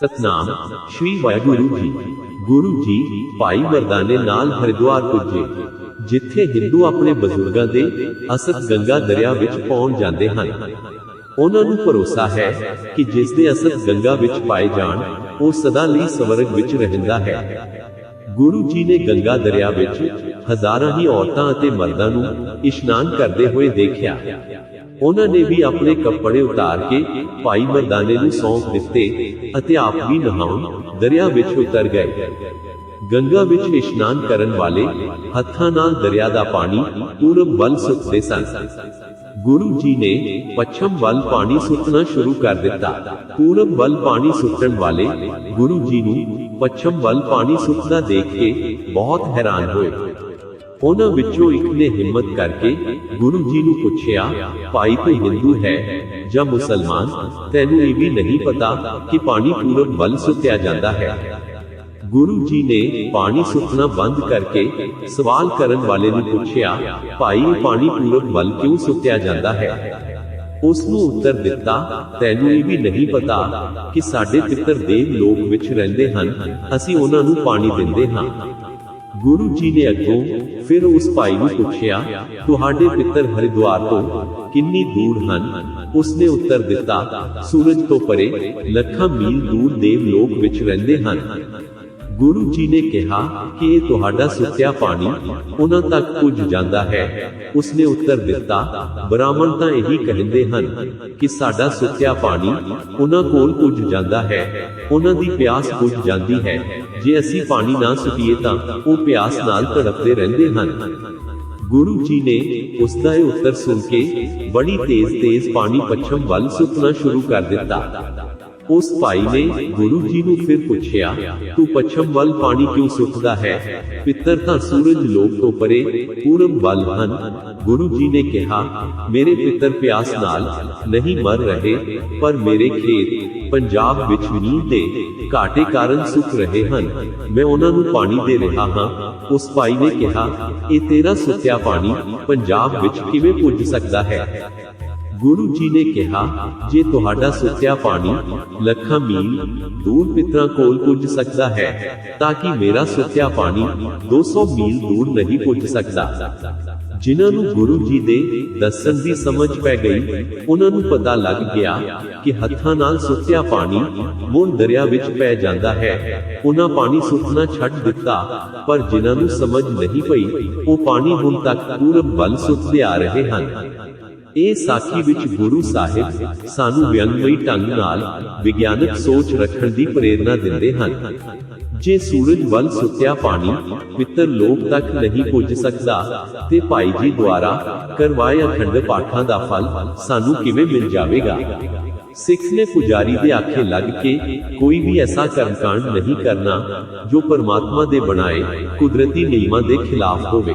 ਸਤਨਾਮ, ਸ਼੍ਰੀ ਵਾਹਿਗੁਰੂ ਜੀ। ਗੁਰੂ ਜੀ ਭਾਈ ਮਰਦਾਨੇ ਨਾਲ ਹਰਿਦੁਆਰ ਪੁੱਜੇ, ਜਿੱਥੇ ਹਿੰਦੂ ਆਪਣੇ ਬਜ਼ੁਰਗਾਂ ਦੇ ਅਸਤ ਗੰਗਾ ਦਰਿਆ ਵਿੱਚ ਪਾਉਣ ਜਾਂਦੇ ਹਨ। ਉਹਨਾਂ ਨੂੰ ਭਰੋਸਾ ਹੈ ਕਿ ਜਿਸ ਦੇ ਅਸਤ ਗੰਗਾ ਵਿੱਚ ਪਾਏ ਜਾਣ, ਉਹ ਸਦਾ ਲਈ ਸਵਰਗ ਵਿੱਚ ਰਹਿੰਦਾ ਹੈ। ਗੁਰੂ ਜੀ ਨੇ ਗੰਗਾ ਦਰਿਆ ਵਿੱਚ ਹਜ਼ਾਰਾਂ ਹੀ ਔਰਤਾਂ ਅਤੇ ਮਰਦਾਂ ਨੂੰ ਇਸ਼ਨਾਨ ਕਰਦੇ ਹੋਏ ਦੇਖਿਆ। ਉਹਨਾਂ ਨੇ ਵੀ ਆਪਣੇ ਕੱਪੜੇ ਉਤਾਰ ਕੇ ਭਾਈ ਮਰਦਾਨੇ ਨੂੰ ਸੌਂਪ ਦਿੱਤੇ ਅਤੇ ਆਪ ਵੀ ਨਹਾਉਣ ਦਰਿਆ ਵਿੱਚ ਉਤਰ ਗਏ। ਗੰਗਾ ਵਿੱਚ ਇਸ਼ਨਾਨ ਕਰਨ ਵਾਲੇ ਹੱਥਾਂ ਨਾਲ ਦਰਿਆ ਦਾ ਪਾਣੀ ਪੂਰਬ ਵੱਲ ਸੁੱਟਦੇ ਸਨ। ਗੁਰੂ ਜੀ ਨੇ ਪੱਛਮ ਵੱਲ ਪਾਣੀ ਸੁੱਟਣਾ ਸ਼ੁਰੂ ਕਰ ਦਿੱਤਾ। ਪੂਰਬ ਵੱਲ ਪਾਣੀ ਸੁੱਟਣ ਵਾਲੇ ਗੁਰੂ ਜੀ ਨੂੰ ਪੱਛਮ ਵੱਲ ਪਾਣੀ ਸੁੱਟਦਾ ਦੇਖ ਕੇ ਬਹੁਤ ਹੈਰਾਨ ਹੋਏ। ਉਹਨਾਂ ਵਿੱਚੋਂ ਇੱਕ ਨੇ ਹਿੰਮਤ ਕਰਕੇ ਗੁਰੂ ਜੀ ਨੂੰ ਪੁੱਛਿਆ, ਭਾਈ, ਤੂੰ ਹਿੰਦੂ ਹੈ ਜਾਂ ਮੁਸਲਮਾਨ? ਤੈਨੂੰ ਇਹ ਵੀ ਨਹੀਂ ਪਤਾ ਕਿ ਪਾਣੀ ਪੂਰਬ ਵੱਲ ਸੁੱਟਿਆ ਜਾਂਦਾ ਹੈ। ਗੁਰੂ ਜੀ ਨੇ ਪਾਣੀ ਸੁੱਕਣਾ ਬੰਦ ਕਰਕੇ ਸਵਾਲ ਕਰਨ ਵਾਲੇ ਨੂੰ ਪੁੱਛਿਆ, ਭਾਈ ਇਹ ਪਾਣੀ ਪੂਰਬ ਵੱਲ ਕਿਉਂ ਸੁੱਟਿਆ ਜਾਂਦਾ ਹੈ? ਉਸ ਨੂੰ ਉੱਤਰ ਦਿੱਤਾ, ਤੈਨੂੰ ਇਹ ਵੀ ਨਹੀਂ ਪਤਾ ਕਿ ਸਾਡੇ ਪਿੱਤਰ ਦੇਵ ਲੋਕ ਵਿੱਚ ਰਹਿੰਦੇ ਹਨ, ਅਸੀਂ ਉਹਨਾਂ ਨੂੰ ਪਾਣੀ ਦਿੰਦੇ ਹਾਂ। ਗੁਰੂ ਜੀ ਨੇ ਅੱਗੋਂ ਫਿਰ ਉਸ ਭਾਈ ਨੂੰ ਪੁੱਛਿਆ, ਤੁਹਾਡੇ ਪਿੱਤਰ ਹਰਿਦੁਆਰ ਤੋਂ ਕਿੰਨੀ ਦੂਰ ਹਨ? ਉਸਨੇ ਉੱਤਰ ਦਿੱਤਾ, ਸੂਰਜ ਤੋਂ ਪਰੇ ਲੱਖਾਂ ਮੀਲ ਦੂਰ ਦੇਵ ਲੋਕ ਵਿੱਚ ਰਹਿੰਦੇ ਹਨ। ਗੁਰੂ ਜੀ ਨੇ ਕਿਹਾ ਕਿ ਇਹ ਤੁਹਾਡਾ ਸੁੱਕਿਆ ਪਾਣੀ ਉਹਨਾਂ ਤੱਕ ਪੁੱਜ ਜਾਂਦਾ ਹੈ। ਉਸਨੇ ਉੱਤਰ ਦਿੱਤਾ, ਬ੍ਰਾਹਮਣ ਤਾਂ ਇਹੀ ਕਹਿੰਦੇ ਹਨ ਕਿ ਸਾਡਾ ਸੁੱਤਿਆ ਪਾਣੀ ਉਹਨਾਂ ਕੋਲ ਪੁੱਜ ਜਾਂਦਾ ਹੈ। ਉਹਨਾਂ ਦੀ ਪਿਆਸ ਬੁੱਝ ਜਾਂਦੀ ਹੈ। ਜੇ ਅਸੀਂ ਪਾਣੀ ਨਾ ਸੁੱਟੀਏ ਤਾਂ ਉਹ ਪਿਆਸ ਨਾਲ ਤੜਪਦੇ ਰਹਿੰਦੇ ਹਨ। ਗੁਰੂ ਜੀ ਨੇ ਉਸ ਦਾ ਇਹ ਉੱਤਰ ਸੁਣ ਕੇ ਬੜੀ ਤੇਜ਼-ਤੇਜ਼ ਪਾਣੀ ਪੱਛਮ ਵੱਲ ਸੁੱਕਣਾ ਸ਼ੁਰੂ ਕਰ ਦਿੱਤਾ। ਉਸ ਭਾਈ ਨੇ ਗੁਰੂ ਜੀ ਨੂੰ ਫਿਰ ਪੁੱਛਿਆ, ਤੂੰ ਪੱਛਮ ਵੱਲ ਪਾਣੀ ਕਿਉਂ ਸੁੱਟਦਾ ਹੈ? ਪਿੱਤਰ ਤਾਂ ਸੂਰਜ ਲੋਕ ਤੋਂ ਪਰੇ, ਪੂਰਬ ਵੱਲ ਹਨ। ਗੁਰੂ ਜੀ ਨੇ ਕਿਹਾ, ਮੇਰੇ ਪਿੱਤਰ ਪਿਆਸ ਨਾਲ ਨਹੀਂ ਮਰ ਰਹੇ, ਪਰ ਮੇਰੇ ਖੇਤ, ਪੰਜਾਬ ਵਿੱਚ ਮੀਂਹ ਦੇ ਘਾਟੇ ਕਾਰਨ ਸੁੱਕ ਰਹੇ ਹਨ। ਮੈਂ ਉਹਨਾਂ ਨੂੰ ਪਾਣੀ ਦੇ ਰਿਹਾ ਹਾਂ। ਉਸ ਭਾਈ ਨੇ ਕਿਹਾ, ਇਹ ਤੇਰਾ ਸੁੱਤਿਆ ਪਾਣੀ ਪੰਜਾਬ ਵਿੱਚ ਕਿਵੇਂ ਪੁੱਜ ਸਕਦਾ ਹੈ? ਗੁਰੂ ਜੀ ਨੇ ਕਿਹਾ, ਜੇ ਤੁਹਾਡਾ ਸੁੱਤਿਆ ਪਾਣੀ ਲੱਖਾਂ ਮੀਲ ਦੂਰ ਪਿਤਰਾਂ ਕੋਲ ਪੁੱਜ ਸਕਦਾ ਹੈ, ਤਾਂ ਕਿ ਮੇਰਾ ਸੁੱਤਿਆ ਪਾਣੀ 200 ਮੀਲ ਦੂਰ ਨਹੀਂ ਪੁੱਜ ਸਕਦਾ। ਜਿਨ੍ਹਾਂ ਨੂੰ ਗੁਰੂ ਜੀ ਦੇ ਦੱਸਣ ਦੀ ਸਮਝ ਪੈ ਗਈ, ਉਹਨਾਂ ਨੂੰ ਪਤਾ ਲੱਗ ਗਿਆ ਕਿ ਹੱਥਾਂ ਨਾਲ ਸੁੱਤਿਆ ਪਾਣੀ ਮੁੜ ਦਰਿਆ ਵਿੱਚ ਪੈ ਜਾਂਦਾ ਹੈ। ਉਹਨਾਂ ਪਾਣੀ ਸੁੱਟਣਾ ਛੱਡ ਦਿੱਤਾ, ਪਰ ਜਿਨ੍ਹਾਂ ਨੂੰ ਸਮਝ ਨਹੀਂ ਪਈ, ਉਹ ਪਾਣੀ ਹੁਣ ਤੱਕ ਪੂਰਬ ਵੱਲ ਸੁੱਟਦੇ ਆ ਰਹੇ ਹਨ। ਇਹ ਸਾਖੀ ਵਿੱਚ ਗੁਰੂ ਸਾਹਿਬ ਸਾਨੂੰ ਵਿਅੰਗਮਈ ਢੰਗ ਨਾਲ ਵਿਗਿਆਨਕ ਸੋਚ ਰੱਖਣ ਦੀ ਪ੍ਰੇਰਣਾ ਦਿੰਦੇ ਹਨ। ਜੇ ਸੂਰਜ ਵੱਲ ਸੁੱਤਿਆ ਪਾਣੀ ਪਿੱਤਰ ਲੋਕ ਤੱਕ ਨਹੀਂ ਪੁੱਜ ਸਕਦਾ ਤੇ ਭਾਈ ਜੀ ਦੁਆਰਾ ਕਰਵਾਏ ਅਖੰਡ ਪਾਠਾਂ ਦਾ ਫਲ ਸਾਨੂੰ ਕਿਵੇਂ ਮਿਲ ਜਾਵੇਗਾ? ਸਿੱਖ ਨੇ ਪੁਜਾਰੀ ਦੇ ਆਖੇ ਲੱਗ ਕੇ ਕੋਈ ਵੀ ਐਸਾ ਕਰਮਕਾਂਡ ਨਹੀਂ ਕਰਨਾ ਜੋ ਪਰਮਾਤਮਾ ਦੇ ਬਣਾਏ ਕੁਦਰਤੀ ਨਿਯਮਾਂ ਦੇ ਖਿਲਾਫ ਹੋਵੇ।